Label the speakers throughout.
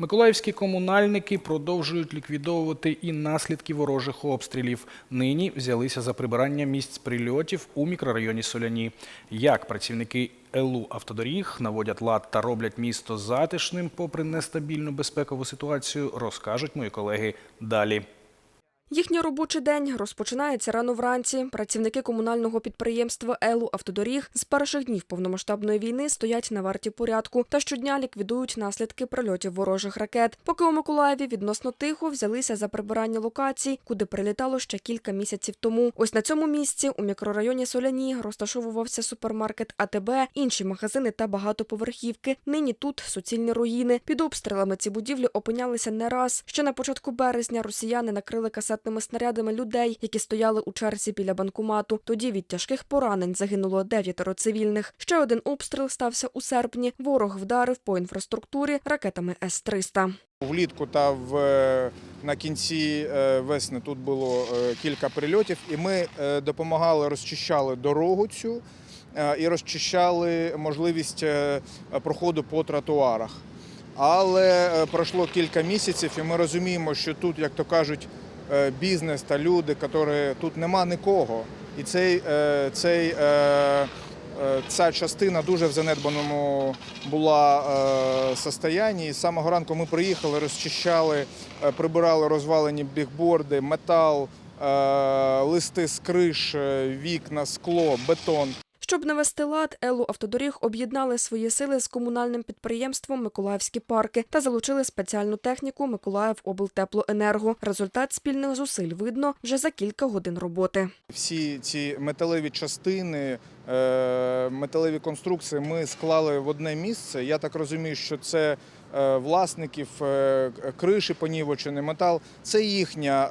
Speaker 1: Миколаївські комунальники продовжують ліквідовувати і наслідки ворожих обстрілів. Нині взялися за прибирання місць прильотів у мікрорайоні Соляні. Як працівники ЕЛУ автодоріг наводять лад та роблять місто затишним, попри нестабільну безпекову ситуацію, розкажуть мої колеги далі.
Speaker 2: Їхній робочий день розпочинається рано вранці. Працівники комунального підприємства Елу Автодоріг з перших днів повномасштабної війни стоять на варті порядку та щодня ліквідують наслідки прильотів ворожих ракет. Поки у Миколаєві відносно тихо взялися за прибирання локацій, куди прилітало ще кілька місяців тому. Ось на цьому місці у мікрорайоні Соляні розташовувався супермаркет АТБ, інші магазини та багатоповерхівки. Нині тут суцільні руїни. Під обстрілами ці будівлі опинялися не раз. Ще на початку березня росіяни накрили касетними снарядами людей, які стояли у черзі біля банкомату. Тоді від тяжких поранень загинуло дев'ятеро цивільних. Ще один обстріл стався у серпні. Ворог вдарив по інфраструктурі ракетами С-300.
Speaker 3: Влітку та в, е, на кінці е, весни тут було е, кілька прильотів, і ми допомагали, розчищали дорогу цю і розчищали можливість проходу по тротуарах. Але пройшло кілька місяців, і ми розуміємо, що тут, як то кажуть, бізнес та люди, які тут нема нікого. І цей, е, цей, е, е, ця частина дуже в занедбаному була е, состоянні. І з самого ранку ми приїхали, розчищали, е, прибирали розвалені бігборди, метал, е, листи з криш, е, вікна, скло, бетон.
Speaker 2: Щоб навести лад, Елу Автодоріг об'єднали свої сили з комунальним підприємством Миколаївські парки та залучили спеціальну техніку Миколаїв облтеплоенерго. Результат спільних зусиль видно вже за кілька годин роботи.
Speaker 3: Всі ці металеві частини, е, металеві конструкції ми склали в одне місце. Я так розумію, що це е, власників е, криші понівочений метал. Це їхня.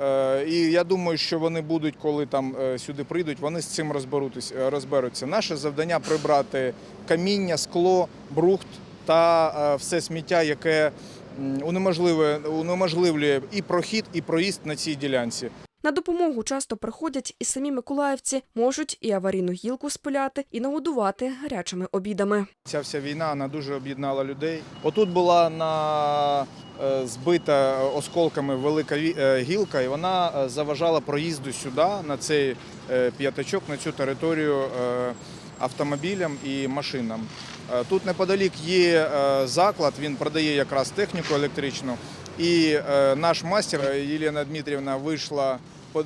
Speaker 3: Е, І я думаю, що вони будуть, коли там е, сюди прийдуть, вони з цим е, розберуться. Наше завдання прибрати каміння, скло, брухт та все сміття, яке унеможливлює і прохід, і проїзд на цій ділянці.
Speaker 2: На допомогу часто приходять і самі миколаївці, можуть і аварійну гілку спиляти, і нагодувати гарячими обідами.
Speaker 3: Ця вся війна вона дуже об'єднала людей. Отут була на е, збита осколками велика е, гілка, і вона е, заважала проїзду сюди, на цей п'ятачок, на цю територію автомобілям і машинам. Тут неподалік є заклад, він продає якраз техніку електричну. І е, наш мастер е, Єлена Дмитрівна вийшла,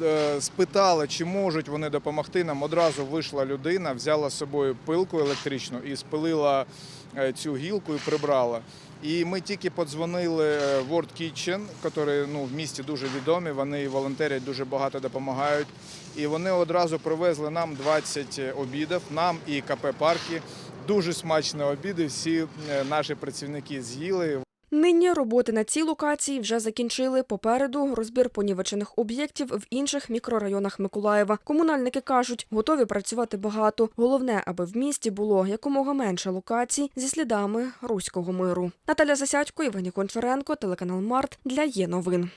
Speaker 3: е, спитала, чи можуть вони допомогти нам. Одразу вийшла людина, взяла з собою пилку електричну і спилила е, цю гілку і прибрала. І ми тільки подзвонили е, World Kitchen, які ну, в місті дуже відомі, вони волонтерять, дуже багато допомагають. І вони одразу привезли нам 20 обідів, нам і КП парки. Дуже смачні обіди. Всі е, наші працівники з'їли.
Speaker 2: Нині роботи на цій локації вже закінчили. Попереду розбір понівечених об'єктів в інших мікрорайонах Миколаєва. Комунальники кажуть, готові працювати багато. Головне, аби в місті було якомога менше локацій зі слідами руського миру. Наталя Засядько, Євгеній Кончаренко, телеканал Март для є новин.